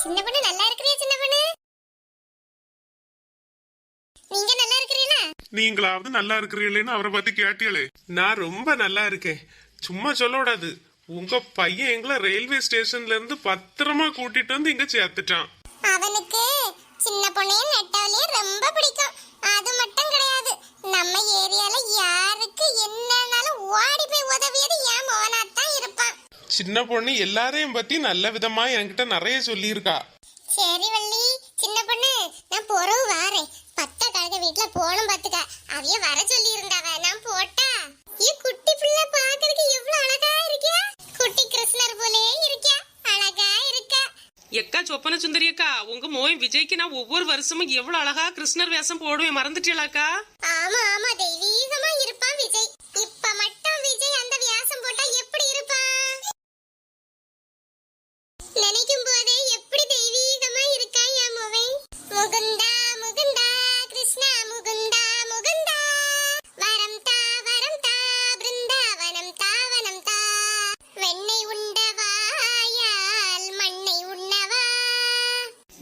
சின்ன பொண்ணு நல்லா இருக்கிறியா சின்ன பொண்ணு? நீங்க நல்லா இருக்கிறீங்களா? நீங்களாவது நல்லா இருக்கிறீங்களேன்னு அவரை பத்தி கேட்டீங்களே. நான் ரொம்ப நல்லா இருக்கேன். சும்மா சொல்லக்கூடாது. உங்க பையன் எங்களை ரயில்வே ஸ்டேஷன்ல இருந்து பத்திரமா கூட்டிட்டு வந்து இங்க சேர்த்துட்டான். அவனுக்கு சின்ன பொண்ணு எல்லாரையும் பத்தி நல்ல விதமா என்கிட்ட நிறைய சொல்லியிருக்கா. சரி வள்ளி சின்ன பொண்ணு நான் பொறவு வாரேன். பத்த கழக வீட்ல போணும் பாத்துக்க. அவிய வர சொல்லி இருந்தாவ நான் போட்டா? ஏ குட்டி பிள்ளை பாக்குறதுக்கு எவ்வளவு அழகா இருக்கியா குட்டி கிருஷ்ணர் போலே இருக்கியா அழகா இருக்கா. எக்கா சொப்பன சுந்தரி அக்கா உங்க மோய் விஜய்க்கு நான் ஒவ்வொரு வருஷமும் எவ்வளவு அழகா கிருஷ்ணர் வேஷம் போடுவேன் மறந்துட்டீங்களாக்கா ஆமா ஆமா தெய்வீகமா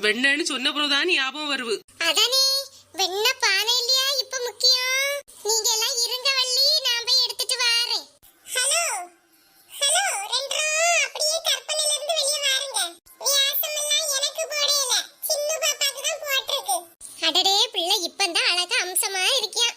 வெண்ணன்னு சொன்ன பிறகுதான் ஞாபகம் வருவு அதானே வெண்ண பானை இல்லையா? இப்ப முக்கியம். நீங்க எல்லாம் இருங்க வள்ளி நான் போய் எடுத்துட்டு வரேன். ஹலோ ஹலோ ரெண்டு அப்படியே கற்பனையில இருந்து வெளிய வாருங்க. வியாசம் எல்லாம் எனக்கு போடல. சின்ன பாப்பாக்கு தான் போட்டிருக்கு. அடடே பிள்ளை இப்பந்தான் அழகா அம்சமா இருக்கியா?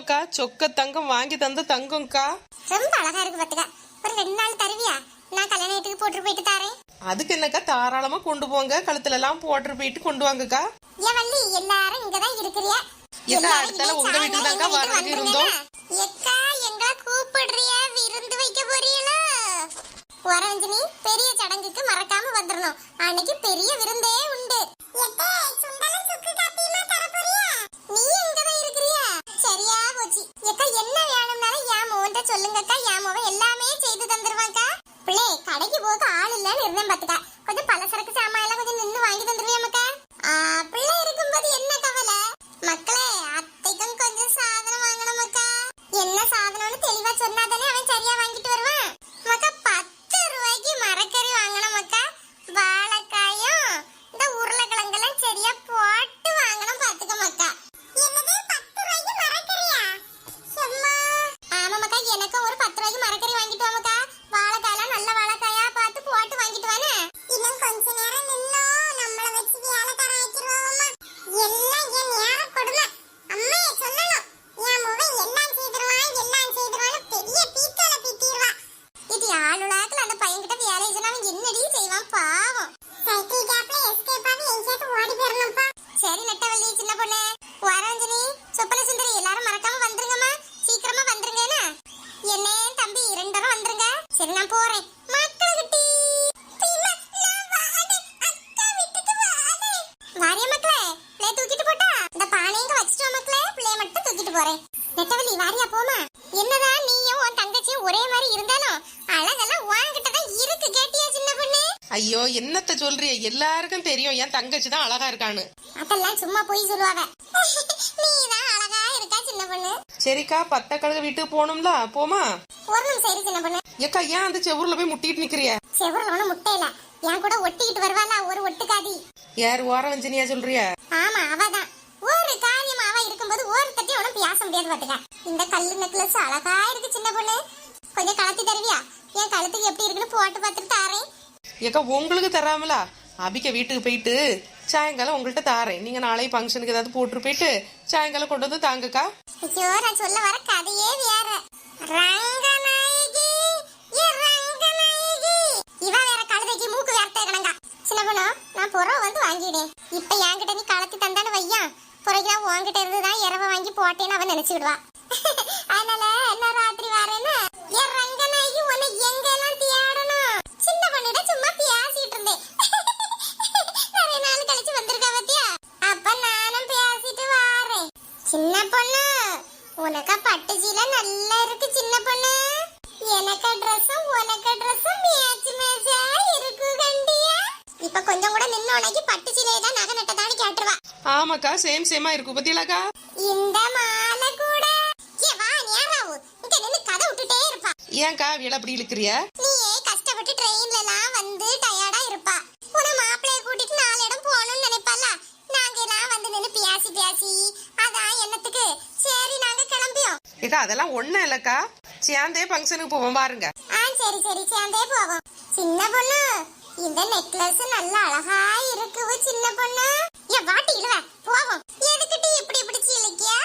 ஆமாக்கா சொக்க தங்கம் வாங்கி தந்த தங்கம்க்கா? ரொம்ப அழகா இருக்கு பாத்துக்க ஒரு ரெண்டு நாள் தருவியா? நான் கல்யாண வீட்டுக்கு போட்டு போயிட்டு தாரேன். அதுக்கு என்னக்கா தாராளமா கொண்டு போங்க. கழுத்துல எல்லாம் போட்டு போயிட்டு கொண்டு வாங்கக்கா. ஏன் வள்ளி எல்லாரும் இங்கதான் இருக்கிறியா? அடுத்தால உங்க வீட்டுக்கு தான்க்கா எங்க வரதுக்கு. இருந்தோம். எக்கா எங்களை கூப்பிடுறியா? விருந்து வைக்க போறீங்களா? வரஞ்சனி பெரிய சடங்குக்கு மறக்காம வந்துடணும் அன்னைக்கு பெரிய விருந்தே உண்டு. சொன்னாதானே அவன் சரியா வாங்கிட்டு போறேன். நெட்டவள்ளி வாரியா போமா என்னதான் நீயும் உன் தங்கச்சியும் ஒரே மாதிரி இருந்தாலும் அழகெல்லாம் உன்கிட்ட தான் இருக்கு கேட்டியா சின்ன பொண்ணு? ஐயோ என்னத்த சொல்றிய? எல்லாருக்கும் தெரியும் என் தங்கச்சி தான் அழகா இருக்கான்னு. அதெல்லாம் சும்மா போய் சொல்லுவாங்க நீதான் அழகா இருக்கா சின்ன பொண்ணு? சரிக்கா பத்த கழுகு வீட்டுக்கு போகணும்ல? போமா ஒரு நிமிஷம் சரி சின்ன பொண்ணு. ஏக்கா ஏன் அந்த செவுருல போய் முட்டிட்டு நிக்கிறிய? செவரில் ஒன்றும் முட்டையில என் கூட ஒட்டிக்கிட்டு வருவாளா ஒரு ஒட்டுக்காதி. யார் ஓரவஞ்சனியா சொல்றிய? ஆமா அவதான். நான் சொல்லியாது பாத்துக்க இந்த கல்லு நெக்லஸ் அழகா இருக்கு சின்ன பொண்ணு. கொஞ்சம் கலத்தி தருவியா? என் கழுத்துக்கு எப்படி இருக்குன்னு போட்டு பார்த்துட்டு தாரேன். ஏக்கா உங்களுக்கு தராமலா? அபிக்க வீட்டுக்கு போயிட்டு சாயங்காலம் உங்கள்கிட்ட தாரேன். நீங்க நாளை ஃபங்க்ஷனுக்கு ஏதாவது போட்டு போயிட்டு சாயங்காலம் கொண்டு வந்து தாங்கக்கா. ஐயோ நான் சொல்ல வர கதையே வேற. ரங்கநாயகி ஏ ரங்கநாயகி. இவ வேற கழுதைக்கு மூக்கு வேர்த்தே சின்ன பொண்ணு? இப்ப என்கிட்ட நீ கலத்தி தந்தானு வையா? பிறகு நான் உன்கிட்ட இருந்து தான் இரவ வாங்கி போட்டேன்னு அவன் நினைச்சுக்கிடுவா அதனால என்ன ராத்திரி வரேன்னு என் ரங்கநாயகி உன்னை எங்கெல்லாம் தேடணும்? சின்ன பண்ணிட சும்மா பேசிட்டு இருந்தேன். நிறைய நாள் கழிச்சு வந்திருக்கா பத்தியா? அப்ப நானும் பேசிட்டு வாரேன். சின்ன பொண்ணு உனக்கு பட்டு சீலை நல்லா இருக்கு சின்ன பொண்ணு. எனக்கு ட்ரெஸ்ஸும் உனக்கு ட்ரெஸ்ஸும் மேட்ச் மேட்சா இப்ப கொஞ்சம் கூட நின்னு உனக்கு பட்டு சீலையை தான் நகை நட்டதான்னு கேட்டுருவா. ஆமாக்கா சேம் சேமா இருக்கும் பத்தியலாக்கா? இந்த மாலை கூட. ஏ வா நேராவு இங்க நின்னு கதை விட்டுட்டே இருப்பா. ஏன்க்கா வியல அப்படி இழுக்கிறிய? நீயே கஷ்டப்பட்டு ட்ரெயின்ல எல்லாம் வந்து டயர்டா இருப்பா. உன மாப்பிளைய கூட்டிட்டு நாலு இடம் போகணும்னு நினைப்பால நாங்க எல்லாம் வந்து நின்னு பேசி பேசி அதான் என்னத்துக்கு? சரி நாங்க கிளம்பியோம். ஏக்கா அதெல்லாம் ஒண்ணும் இல்லக்கா. சேர்ந்தே ஃபங்க்ஷனுக்கு போவோம் பாருங்க. ஆ சரி சரி. சேர்ந்தே போவோம். சின்ன பொண்ணு. இந்த நெக்லஸ் நல்ல அழகா இருக்கு சின்ன பொண்ணு. என் வாட்டி இழுவ போவோம். எதுக்கிட்டு இப்படி இப்படி சீலிக்கியா?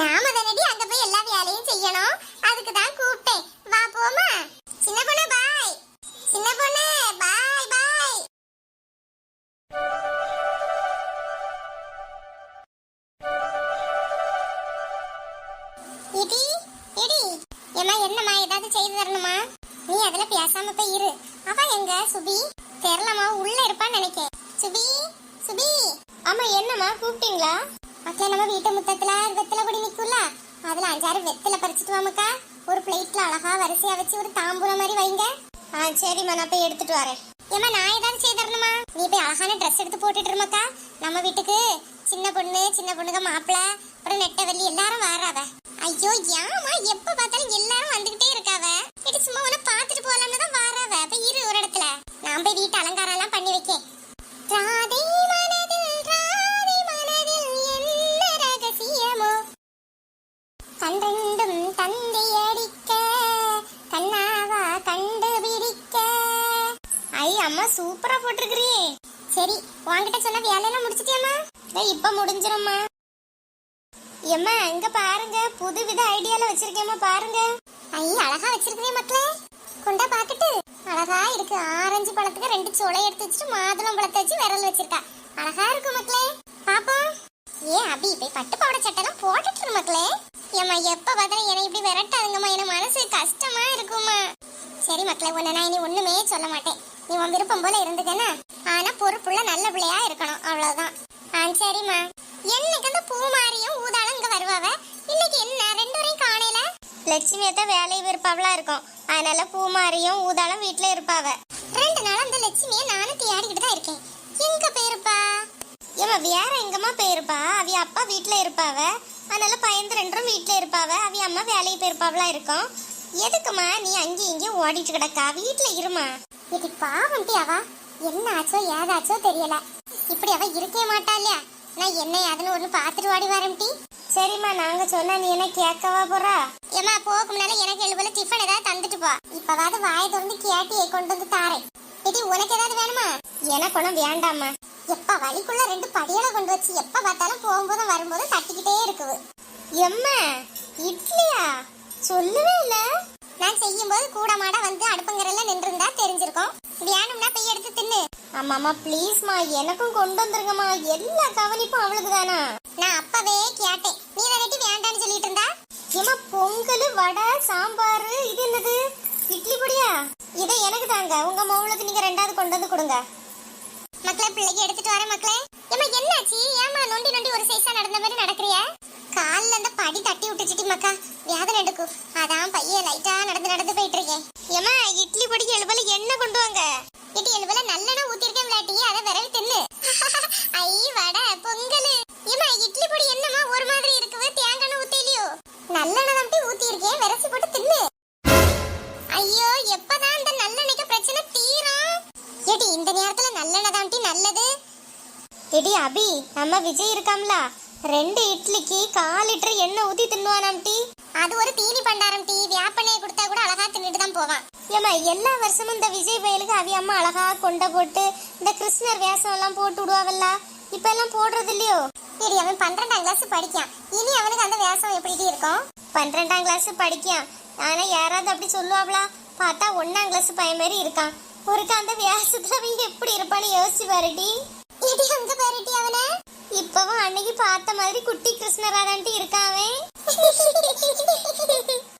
நாம தானடி அங்க போய் எல்லா வேலையும் செய்யணும். அதுக்கு தான் கூப்பிட்டேன். வா போமா சின்ன பொண்ணு பாய் சின்ன பொண்ணு பாய் பாய் இடி இடி. என்ன என்னம்மா ஏதாவது செய்து தரணுமா? நீ அதுல பேசாம போய் இரு. அவ எங்க சுபி? தெரியலமா உள்ள இருப்பான்னு நினைக்கேன். சுபி சுபி. ஆமா என்னம்மா கூப்பிட்டீங்களா? மக்களே நம்ம வீட்டு முத்தத்துல வெத்தில கொடி நிக்கும்ல? அதுல அஞ்சாறு வெத்தில பறிச்சுட்டு வாமக்கா ஒரு பிளேட்ல அழகா வரிசையா வச்சு ஒரு தாம்பூலம் மாதிரி வைங்க. ஆ சரிம்மா நான் போய் எடுத்துட்டு வரேன். ஏமா நான் ஏதாவது செய்தரணுமா நீ போய் அழகான ட்ரெஸ் எடுத்து போட்டுட்டு இருமாக்கா நம்ம வீட்டுக்கு சின்ன பொண்ணு சின்ன பொண்ணுங்க மாப்பிள்ள அப்புறம் நெட்டவள்ளி எல்லாரும் வராவ. ஐயோ ஏமா எப்ப பார்த்தாலும் எல்லாரும் வந்துகிட்டே இருக்காவ. இது சும்மா உன பாத்துட்டு போலாம்னு தான் வராவ. அப்ப இரு. நான் போய் வீட்டு அலங்காரம் எல்லாம் பண்ணி வைக்கேன் ராதே மனதில் ராதே மனதில் என்ன ரகசியமோ? கண்டெண்டும் தந்தி அடிக்க கண்ணாவா கண்டுபிடிக்க. ஐ அம்மா சூப்பரா போட்டிருக்கிறியே. சரி உன்கிட்ட சொன்ன வேலையெல்லாம் முடிச்சிட்டியம்மா? இப்ப முடிஞ்சிரும்மா. எம்மா அங்க பாருங்க புது வித ஐடியால வச்சிருக்கேம்மா பாருங்க. ஐ அழகா வச்சிருக்கிறேன் மக்களே. கொண்டா பாக்கட்டு அழகா இருக்கு. ஆரஞ்சு பழத்துக்கு ரெண்டு சுளை எடுத்து வச்சுட்டு மாதுளம் பழத்தை வச்சு விரல் வச்சிருக்கா. அழகா இருக்கு மக்களே. பாப்போம். ஏ அபி இப்ப பட்டு பாவட சட்டெல்லாம் போட்டுட்டு மக்களே. ஏம்மா எப்ப பார்த்தாலும் என்னை இப்படி விரட்டாதுங்கம்மா. என் மனசு கஷ்டமா இருக்குமா சரி மக்களே உன்னை நான் இனி ஒண்ணுமே சொல்ல மாட்டேன். நீ உன் விருப்பம் போல இருந்துக்கன்னா ஆனா பொறுப்புள்ள நல்ல பிள்ளையா இருக்கணும். அவ்வளவுதான். ஆ சரிம்மா. என்னைக்கு அந்த பூமாரியும் ஊதாளும் இங்க வருவாவ? இன்னைக்கு என்ன? ரெண்டு வரையும் காணையில லட்சுமி வேலை விருப்பாவெல்லாம் இருக்கும். அதனால பூமாரியும் ஊதாலும் வீட்டுல இருப்பாவ. ரெண்டு நாள் அந்த லட்சுமியை நானும் தேடிக்கிட்டு தான் இருக்கேன். எங்க போயிருப்பா? ஏமா வேற எங்கம்மா போயிருப்பா? அவ அப்பா வீட்டுல இருப்பாவ. அதனால பயந்து ரெண்டும் வீட்டுல இருப்பாவ. அவ அம்மா வேலைக்கு போயிருப்பாவெல்லாம் இருக்கும். எதுக்குமா நீ அங்கேயும் இங்கேயும் ஓடிட்டு கிடக்கா? வீட்டுல இருமா. இது பாவம் அவா. என்ன ஆச்சோ ஏதாச்சோ தெரியல. இப்படி அவ இருக்கவே மாட்டா இல்லையா? நான் என்ன அதுன்னு ஒன்று பார்த்துட்டு ஓடி வரேன் சரிம்மா நாங்க சொன்னா நீ என்ன கேட்கவா போறா? ஏமா போக முன்னால எனக்கு எழுபல டிஃபன் ஏதாவது தந்துட்டு போ. இப்பவாது வாயை திறந்து கேட்டியை கொண்டு வந்து தாரேன். இடி உனக்கு ஏதாவது வேணுமா? எனக்கு ஒன்றும் வேண்டாம்மா. எப்ப வழிக்குள்ள ரெண்டு படியலை கொண்டு வச்சு எப்ப பார்த்தாலும் போகும்போதும் வரும்போதும் தட்டிக்கிட்டே இருக்குது. எம்மா இட்லியா? சொல்லவே இல்ல. நான் செய்யும் போது கூட மாட வந்து அடுப்பங்கரையில நின்றுருந்தா தெரிஞ்சிருக்கும். வேணும்னா போய் எடுத்து தின்னு. ஆமாமா ப்ளீஸ்மா எனக்கும் கொண்டு வந்துருங்கம்மா. எல்லா கவனிப்பும் அவளுக்கு தானா நான் அப்பவே கேட்டேன். நீ தானே வேண்டாம்னு சொல்லிட்டு இருந்தா? ஏமா பொங்கல் வடை சாம்பார் இது என்னது? இட்லி பொடியா? இதை எனக்கு தாங்க. உங்க மவுளுக்கு நீங்க ரெண்டாவது கொண்டு வந்து கொடுங்க. மக்களே பிள்ளைக்கு எடுத்துட்டு வரேன் மக்களே. ஏமா என்னாச்சு? ஏமா நொண்டி நொண்டி ஒரு சைஸா நடந்த மாதிரி நடக்கிறியா? கால்ல அந்த படி தட்டி விட்டுச்சிட்டி மக்கா. வியாதனை எடுக்கும். அதான் பையன் லைட்டா நடந்து நடந்து போயிட்டு இருக்கேன் ஏமா இட்லி பொடிக்கு எழுபல எண்ணெய் கொண்டு வாங்க. இட்லி எழுபல நல்லெண்ணெய் ஊத்திருக்கேன் விளையாட்டி அதை விரவி தின்னு. ஐ வடை பொங்கல். ஏமா இட்லி பொடி என்ன ஒரு மாதிரி இருக்குது தேங்காய் ஊத்திலியோ நல்லெண்ணெய் தம்பி ஊத்தி இருக்கேன் விரசி போட்டு தின்னு. ஐயோ எப்பதான் இந்த நல்லெண்ணெய்க்கு பிரச்சனை தீரும் ஏடி இந்த நேரத்துல நல்லெண்ணெய் தாண்டி நல்லது. எடி அபி நம்ம விஜய் இருக்காம்ல. ரெண்டு இட்லிக்கு கால் லிட்டர் எண்ணெய் ஊத்தி தின்னுவானாம் டீ. அது ஒரு தீனி பண்டாரம் டீ. வியாப்பனையை கொடுத்தா கூட அழகா தின்னுட்டு தான் போவான். ஏமா எல்லா வருஷமும் இந்த விஜய் பயலுக்கு அவி அம்மா அழகா கொண்டை போட்டு இந்த கிருஷ்ணர் வேஷம் எல்லாம் போட்டு விடுவாவல்ல? இப்ப எல்லாம் போடுறது இல்லையோ? சரி அவன் பன்னிரெண்டாம் கிளாஸ் படிக்கான் இனி அவனுக்கு அந்த வேஷம் எப்படி இருக்கும்? பன்னிரெண்டாம் கிளாஸ் படிக்கான் ஆனா யாராவது அப்படி சொல்லுவாங்களா பார்த்தா ஒன்னாம் கிளாஸ் பையன் மாதிரி இருக்கான். ஒருக்கா அந்த வியாசத்துல அவங்க எப்படி இருப்பான்னு யோசிச்சு பாருடி. இது அங்க பாருடி அவன. இப்பவும் அன்னைக்கு பார்த்த மாதிரி குட்டி கிருஷ்ணராதான்ட்டு இருக்காவே